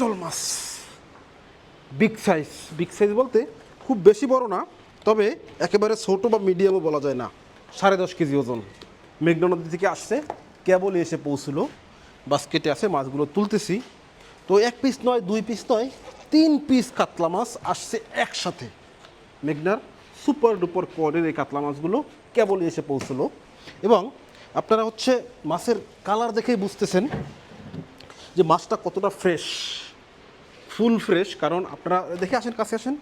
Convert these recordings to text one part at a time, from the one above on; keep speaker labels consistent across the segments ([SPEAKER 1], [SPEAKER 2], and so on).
[SPEAKER 1] কাটল মাছ। Big size big size বলতে খুব বেশি বড় না তবে একেবারে ছোট বা মিডিয়ামও বলা যায় না। সাড়ে দশ কেজি ওজন। মেঘনা নদী থেকে আসছে কেবলই এসে পৌঁছলো। বাস্কেটে আছে মাছগুলো তুলতেছি। তো এক পিস নয় দুই পিস নয় তিন পিস কাতলা মাছ আসছে একসাথে। মেঘনার সুপার ডুপার কোয়ারের এই কাতলা মাছগুলো কেবলই এসে পৌঁছলো। এবং আপনারা হচ্ছে মাছের কালার দেখেই বুঝতেছেন যে মাছটা কতটা ফ্রেশ ফুল ফ্রেশ, কারণ আপনারা, দেখে আসেন, কাছে আসেন,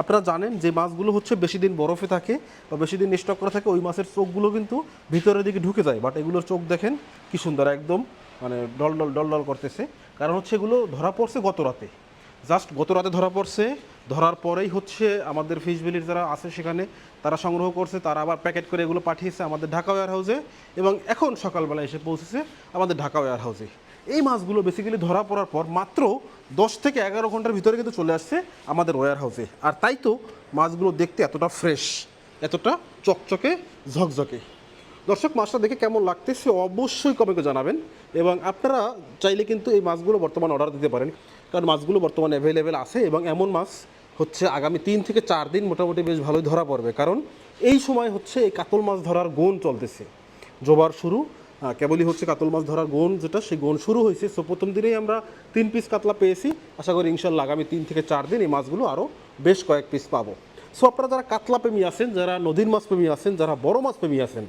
[SPEAKER 1] আপনারা জানেন যে মাছগুলো হচ্ছে বেশি দিন বরফে থাকে বা বেশি দিন স্টক করা থাকে, ওই মাছের চোখগুলো কিন্তু ভিতরের দিকে ঢুকে যায়। বাট এগুলোর চোখ দেখেন কি সুন্দর, একদম মানে ডল ডল ডল ডল করতেছে। কারণ হচ্ছে এগুলো ধরা পড়ছে গত রাতে। জাস্ট গত রাতে ধরা পড়ছে। ধরার পরেই হচ্ছে আমাদের ফিশ ভ্যালির যারা আছে সেখানে, তারা সংগ্রহ করছে, তারা আবার প্যাকেট করে এগুলো পাঠিয়েছে আমাদের ঢাকা ওয়ার হাউসে এবং এখন সকালবেলা এসে পৌঁছেছে আমাদের ঢাকা ওয়্যার হাউসে এই মাছগুলো বেসিক্যালি ধরা পড়ার পর মাত্র দশ থেকে এগারো ঘণ্টার ভিতরে কিন্তু চলে আসছে আমাদের ওয়্যার হাউসে আর তাই তো মাছগুলো দেখতে এতটা ফ্রেশ এতটা চকচকে, ঝকঝকে। দর্শক, মাছটা দেখে কেমন লাগতেছে অবশ্যই কমেন্টে জানাবেন এবং আপনারা চাইলে কিন্তু এই মাছগুলো বর্তমানে অর্ডার দিতে পারেন। কারণ মাছগুলো বর্তমানে অ্যাভেলেবেল আছে এবং এমন মাছ হচ্ছে আগামী তিন থেকে চার দিন মোটামুটি বেশ ভালোই ধরা পড়বে। কারণ এই সময় হচ্ছে এই কাতল মাছ ধরার গুণ চলতেছে। জোবার শুরু কেবলই হচ্ছে কাতল মাছ ধরার গুণ যেটা, সেই গুণ শুরু হয়েছে। সো প্রথম দিনেই আমরা তিন পিস কাতলা পেয়েছি। আশা করি ইনশাল্লাহ আগামী তিন থেকে চার দিন এই মাছগুলো আরও বেশ কয়েক পিস পাবো। সো আপনারা যারা কাতলা প্রেমী আছেন, যারা নদীর মাছ প্রেমী আছেন, যারা বড় মাছ প্রেমী আছেন,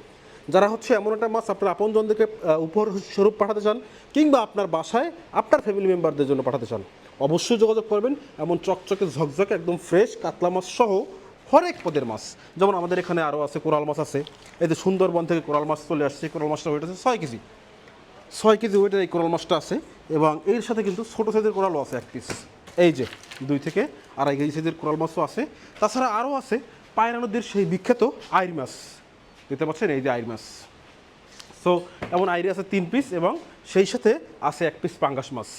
[SPEAKER 1] যারা হচ্ছে এমন একটা মাছ আপনার আপনজনদেরকে উপহার স্বরূপ পাঠাতে চান, কিংবা আপনার বাসায় আপনার ফ্যামিলি মেম্বারদের জন্য পাঠাতে চান, অবশ্যই যোগাযোগ করবেন। এমন চকচকে, ঝকঝকে, একদম ফ্রেশ কাতলা মাছ সহ হরেক পদের মাছ। যেমন আমাদের এখানে আরও আছে কোরাল মাছ আছে। এই যে সুন্দরবন থেকে কোরাল মাছ চলে আসছে কোরাল মাছটা ওয়েট আছে ছয় কেজি। ছয় কেজি ওয়েটের এই কোরাল মাছটা আছে এবং এর সাথে কিন্তু ছোটো সাইজের কোরালও আছে এক পিস এই যে দুই থেকে আড়াই কেজি সাইজের কোরাল মাছও আছে। তাছাড়া আরও আছে পায়রা নদীর সেই বিখ্যাত আইর মাছ। দেখতে পাচ্ছেন? এই যে আইর মাছ। সো এমন আইরি আছে তিন পিস এবং সেই সাথে আছে এক পিস পাঙ্গাস মাছ।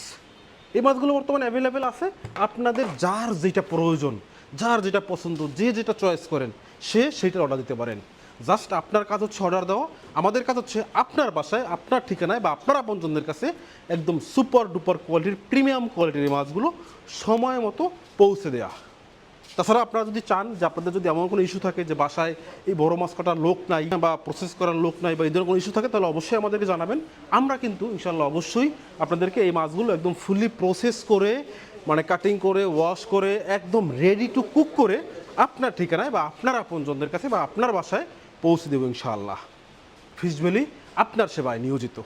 [SPEAKER 1] এই মাছগুলো বর্তমানে অ্যাভেলেবেল আছে। আপনাদের যার যেটা প্রয়োজন যার যেটা পছন্দ, যে যেটা চয়েস করেন, সে সেইটার অর্ডার দিতে পারেন। জাস্ট আপনার কাজ হচ্ছে অর্ডার দেওয়া, আমাদের কাজ হচ্ছে আপনার বাসায়, আপনার ঠিকানায় বা আপনার আপনজনদের কাছে একদম সুপার ডুপার কোয়ালিটির প্রিমিয়াম কোয়ালিটির মাছগুলো সময় মতো পৌঁছে দেওয়া তাছাড়া আপনারা যদি চান যে আপনাদের যদি এমন কোনো ইস্যু থাকে যে বাসায় এই বড় মাছ কাটার লোক নাই বা প্রসেস করার লোক নাই বা এই ধরনের কোনো ইস্যু থাকে, তাহলে অবশ্যই আমাদেরকে জানাবেন। আমরা কিন্তু ইনশাল্লাহ অবশ্যই আপনাদেরকে এই মাছগুলো একদম ফুললি প্রসেস করে মানে কাটিং করে ওয়াশ করে, একদম রেডি টু কুক করে আপনার ঠিকানায় বা আপনার আপনজনদের কাছে বা আপনার বাসায় পৌঁছে দেবো ইনশাআল্লাহ। ফিজবেলি আপনার সেবায় নিয়োজিত।